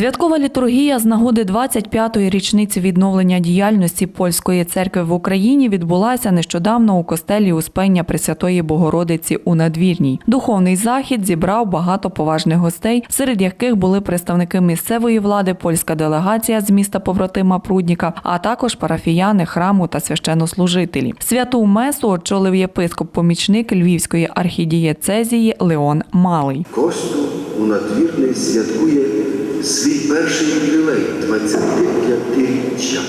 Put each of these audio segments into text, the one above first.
Святкова літургія з нагоди 25-ї річниці відновлення діяльності польської церкви в Україні відбулася нещодавно у костелі Успення Пресвятої Богородиці у надвірній. Духовний захід зібрав багато поважних гостей, серед яких були представники місцевої влади, польська делегація з міста побратима Прудніка, а також парафіяни храму та священнослужителі. Святу месу очолив єпископ-помічник Львівської архідієцезії Леон Малий. Костюм у надвірний святкує свій перший ювілей 25-річчя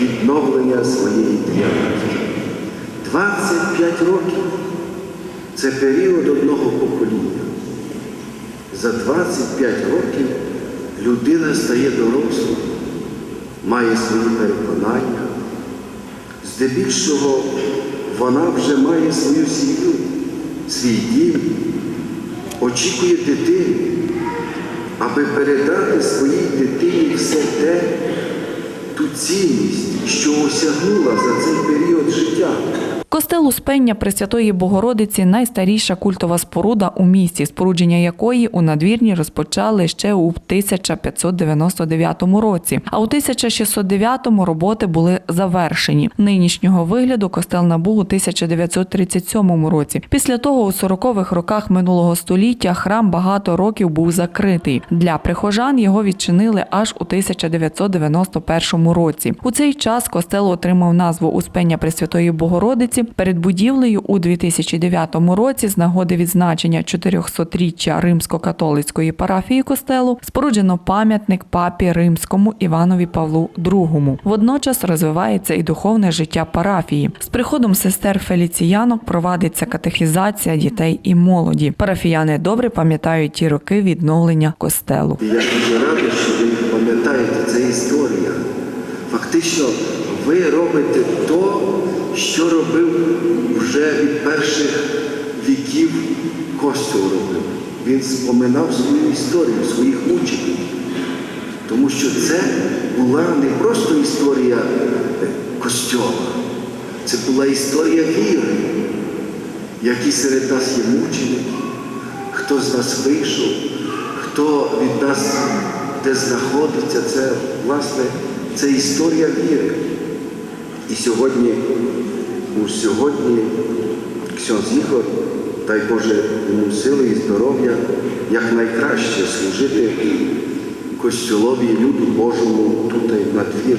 відновлення своєї діяльності. 25 років це період одного покоління. За 25 років людина стає дорослою, має свої переконання. Здебільшого вона вже має свою сім'ю, свій дім, очікує дитини, аби передати своїй дитині все те, ту цінність, що осягнула за цей період життя. Костел Успення Пресвятої Богородиці найстаріша культова споруда у місті, спорудження якої у надвірні розпочали ще у 1599 році. А у 1609 роботи були завершені. Нинішнього вигляду костел набув у 1937 році. Після того, у 40-х роках минулого століття, храм багато років був закритий. Для прихожан його відчинили аж у 1991 році. У цей час костел отримав назву Успення Пресвятої Богородиці. Перед будівлею у 2009 році з нагоди відзначення 400-річчя римсько-католицької парафії костелу споруджено пам'ятник папі римському Іванові Павлу II. Водночас розвивається і духовне життя парафії. З приходом сестер Феліціянок провадиться катехізація дітей і молоді. Парафіяни добре пам'ятають ті роки відновлення костелу. Я дуже радий, що ви пам'ятаєте, це історія. Фактично, ви робите то, що робив вже від перших віків Костюл робив. Він споминав свою історію, своїх учнів. Тому що це була не просто історія костьола, це була історія віри, які серед нас є мученики, хто з нас вийшов, хто від нас де знаходиться, це власне це історія віри. І сьогодні, у сьогодні Ксьонз Ігор, дай Боже йому сили і здоров'я, якнайкраще служити Костюлові люду Божому тут на двір.